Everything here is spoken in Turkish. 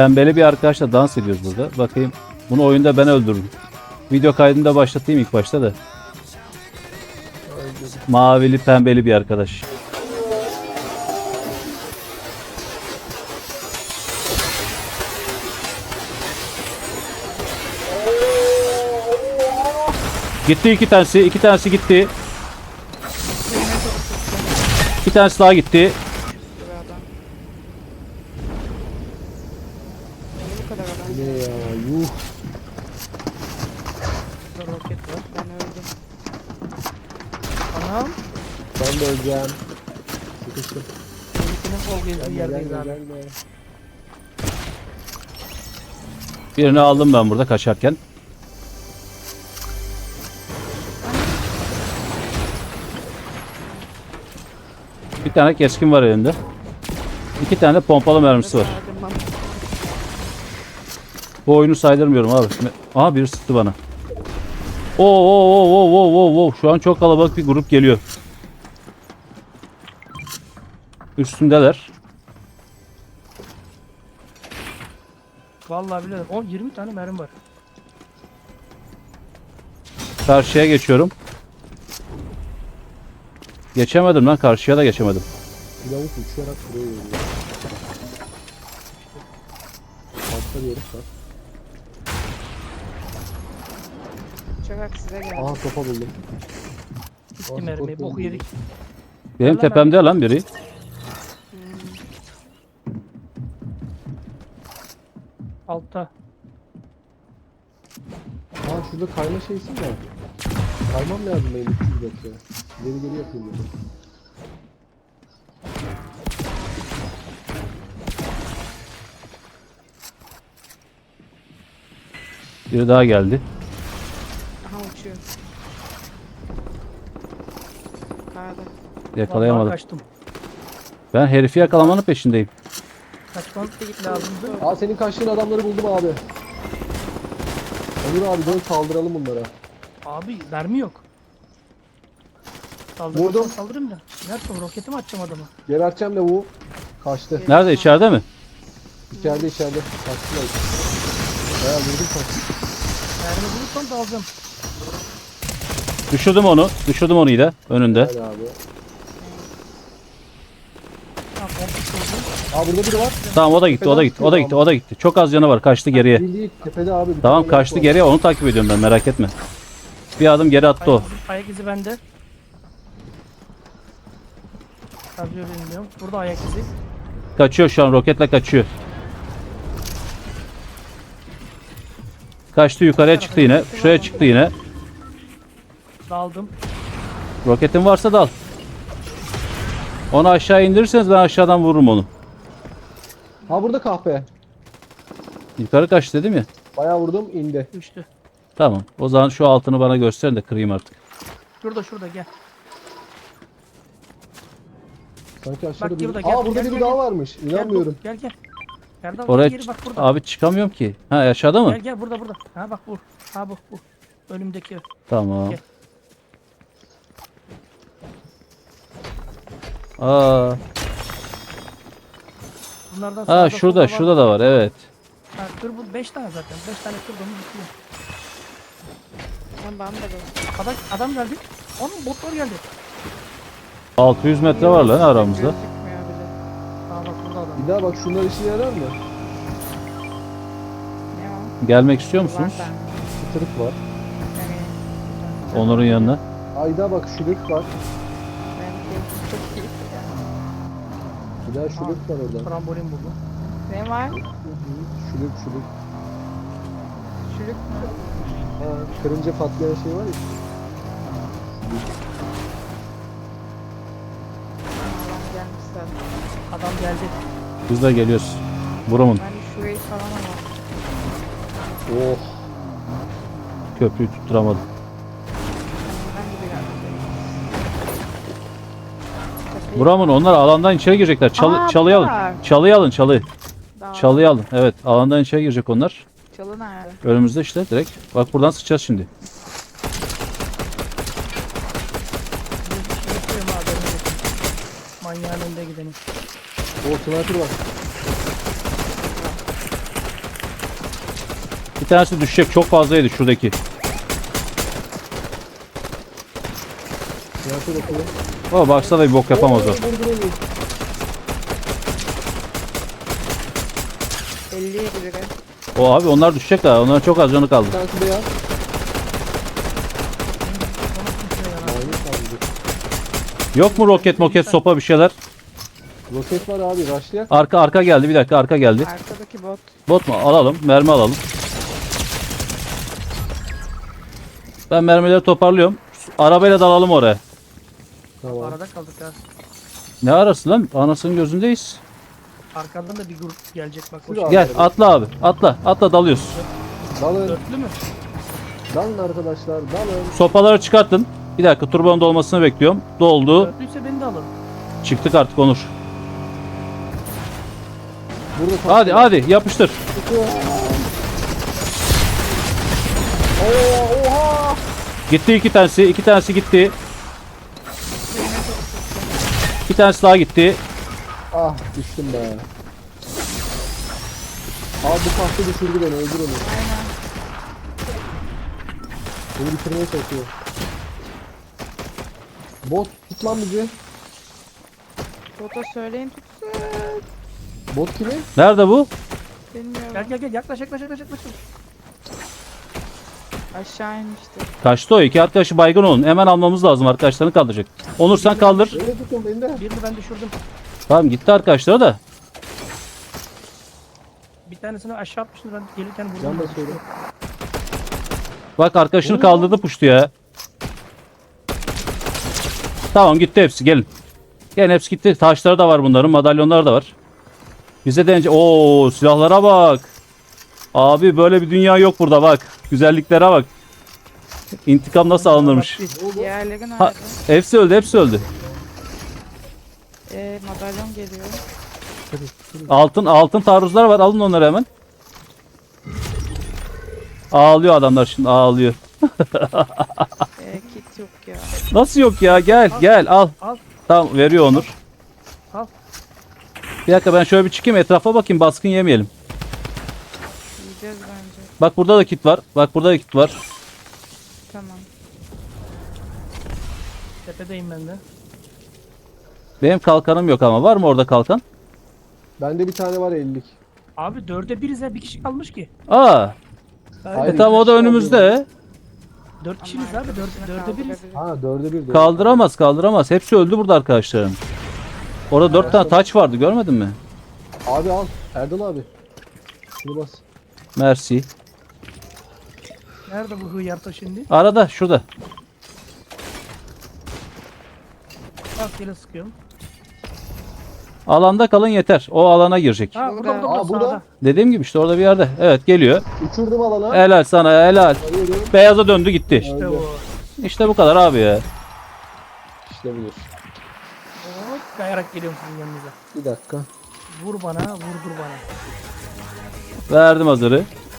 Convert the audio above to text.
Pembeli bir arkadaşla dans ediyoruz burada. Bakayım. Bunu oyunda ben öldürdüm. Video kaydını da başlatayım ilk başta da. Mavili pembeli bir arkadaş. Gitti iki tanesi, iki tanesi gitti. Bir tanesi daha gitti. Buraya adam. Niye bu kadar adam? Ne ya yuh. Burada roket var. Ben öldüm. Anam. Ben de öleceğim. Sıkıştım. Tehlikinin kol gezdiği yerdeyiz abi. gelme. Birini aldım ben burada kaçarken. Bir tane keskin var elinde. İki tane pompalı mermisi var. Bu oyunu saydırmıyorum abi. Aha biri sıktı bana. Oo oo oo oo oo oo oo. Şu an çok kalabalık bir grup geliyor. Üstündeler. Vallahi biliyorum. 10 20 tane mermi var. Karşıya geçiyorum. Geçemedim lan karşıya da geçemedim. Bir lavuk uçarak buraya geliyor. Altta bir herif var. Uçarak size geldi. Aha sopa buldum. Gitti mermi. Boku yedik. Benim Yalan tepemde lan biri. Altta. Aa şurada kayma şeysi var. Kaymam lazım benim 300 metre. Geri geri yapayım dedim. Biri daha geldi. Yakalayamadım. Vallahi kaçtım. Ben herifi yakalamanın peşindeyim. Kaçmam lazımdı. Aa senin kaçtığın adamları buldum abi. Onur abi dön saldıralım bunlara. Abi mermi yok. Saldırırsan Vurdum. saldırırım da. Nerede roketi mi atacağım adamı? Geberteceğim lavuğu. Kaçtı. Nerede? içeride mi? İçeride içeride. Kaçtılar. Bayağı vurdum kaçtı. Mermi bulursam da alacağım. Düşürdüm onu. Düşürdüm onu yine. Önünde. Hadi abi. Aa burada biri var. Tamam o da gitti. O da gitti. O da gitti. O da gitti. Çok az canı var. Kaçtı geriye. Bildiği tepede abi. bir Tamam tane kaçtı geriye. Onu takip ediyorum ben. Merak etme. Bir adım geri attı o. Ayak, ayak izi bende. Kazıyor bilmiyorum. Burada ayak izi. Kaçıyor şu an. Roketle kaçıyor. Kaçtı yukarıya çıktı yine. Şuraya çıktı yine. Daldım. Roketin varsa dal. Onu aşağı indirirseniz ben aşağıdan vururum onu. Ha burada kahpe. Yukarı kaç dedim ya. Bayağı vurdum indi. Düştü. Tamam. O zaman şu altını bana gösterin de kırayım artık. Şurada şurada gel. Sanki aşağıda Bak biri. burada, gel, Aa burada gel, biri gel, daha gel. varmış. Gel, İnanmıyorum. Gel gel. Erdal Oraya gel geri bak burada. abi çıkamıyorum ki. Ha aşağıda mı? Gel gel burada burada. Ha bak bu. Ha bu bu. Önümdeki. Tamam. Gel. Aa, Bunlardan ha sağda, şurada solda şurada da var evet. Ha, kır bu 5 tane zaten. 5 tane kırdım bitiyor. Lan bana da gel. Adam, adam geldi. Onun botlar geldi. 600 metre var lan aramızda. Gözükmüyor bile. Bak burada adam. Bir daha bak şunlar işe yarar mı? Ne o? Gelmek istiyor Var musunuz? bende. Kıtırık var. Evet. Onların yanına. Ayda bak şülük var. Bir daha şülük var orada. Trambolin buldum. Ne var? Hı hı, Şülük şülük. Çürük mü? Ha, kırınca patlayan şey var ya. Adam gelmiş zaten. Adam geldi. Biz de geliyoruz. Buramın Ben şurayı falan ama. Oh. köprüyü tutturamadım. Buramın onlar alandan içeri girecekler. Çalı, Aa, çalıyı alın. var. Çalıyı alın çalıyı. Daha- Çalıyı alın. Evet alandan içeri girecek onlar. Çalı nerede? Önümüzde işte direkt. Bak buradan sıçacağız şimdi. Yapıyorum abi. önüne geçin. Manyağın önünde gidelim. O sniper var. Bir tanesi düşecek. Çok fazlaydı şuradaki. Yansır bakalım. O baksa da bir bok yapamaz o. Vurduramıyor. 57 biri. O abi onlar düşecek daha. Onların çok az canı kaldı. Bir tanesi beyaz. Ona kimse yarar. Mavi kaldı. Yok mu roket moket sopa bir şeyler? Roket var abi. Raşlayak. Arka arka geldi. Bir dakika arka geldi. Arkadaki bot. Bot mu? Alalım. Mermi alalım. Ben mermileri toparlıyorum. Arabayla dalalım oraya. Tamam. Arada kaldık ya. Ne arası lan? Anasının gözündeyiz. Arkandan da bir grup gelecek bak. Şurada Hoş. abi. Gel atla abi. Atla. Atla dalıyoruz. Dalın. Dörtlü mü? Dalın arkadaşlar. Dalın. Sopaları çıkartın. Bir dakika turbonun dolmasını bekliyorum. Doldu. Dörtlüyse beni de alın. Çıktık artık Onur. Burada taş Hadi hadi yapıştır. Oo, oha. Gitti iki tanesi. iki tanesi gitti. Bir tanesi daha gitti. Ah düştüm be. Abi bu tahta düşürdü beni. Öldür onu. Aynen. Beni bitirmeye çalışıyor. Bot tut lan bizi. Bota söyleyin tutsun. Bot kimin? Nerede bu? Bilmiyorum. Gel gel gel yaklaş yaklaş yaklaş yaklaş. Aşağı inmişti. Kaçtı o. İki arkadaşı baygın olun. Hemen almamız lazım. Arkadaşlarını kaldıracak. Onur sen kaldır. Öyle tutun beni de. Birini ben düşürdüm. Tamam gitti arkadaşlar da. Bir tanesini aşağı atmıştım ben gelirken vurdum. Can basıyorum. Bak arkadaşını kaldırdı puştu ya. Tamam gitti hepsi gelin. Gelin hepsi gitti. Taşları da var bunların. Madalyonlar da var. Bize de Oo silahlara bak. Abi böyle bir dünya yok burada bak. Güzelliklere bak. İntikam nasıl alınırmış. Diğerleri nerede? Ha, hepsi öldü hepsi öldü. Ee, madalyon geliyor. Altın altın taarruzlar var. Alın onları hemen. Ağlıyor adamlar şimdi ağlıyor. Ee, kit yok ya. Nasıl yok ya? Gel gel al. Al. Tamam veriyor Onur. Al. Bir dakika ben şöyle bir çıkayım etrafa bakayım baskın yemeyelim. Yiyeceğiz bence. Bak burada da kit var. Bak burada da kit var. Tamam. Tepedeyim ben de. Benim kalkanım yok ama. Var mı orada kalkan? Bende bir tane var 50'lik. Abi dörde biriz ya bir kişi kalmış ki. Aa. Hayır, E tamam o da önümüzde. Dört kişiyiz abi dört, dörde biriz. Ha dörde bir. doğru. Kaldıramaz kaldıramaz. Hepsi öldü burada arkadaşlarım. Orada dört tane taç vardı görmedin mi? Abi al. Erdal abi. Şunu bas. Mersi. Nerede bu hıyarta şimdi? Arada şurada. Bak yine sıkıyorum. Alanda kalın yeter. O alana girecek. Ha burada burada, Aa, burada, burada. sağda. Dediğim gibi işte orada bir yerde. Evet geliyor. Uçurdum alana. Helal sana helal. Alıyorum. Beyaza döndü gitti. İşte Öldü. o. İşte bu kadar abi ya. İşte budur. Hop, kayarak geliyorum sizin yanınıza. Bir dakika. Vur bana, vurdur bana. Verdim hazırı.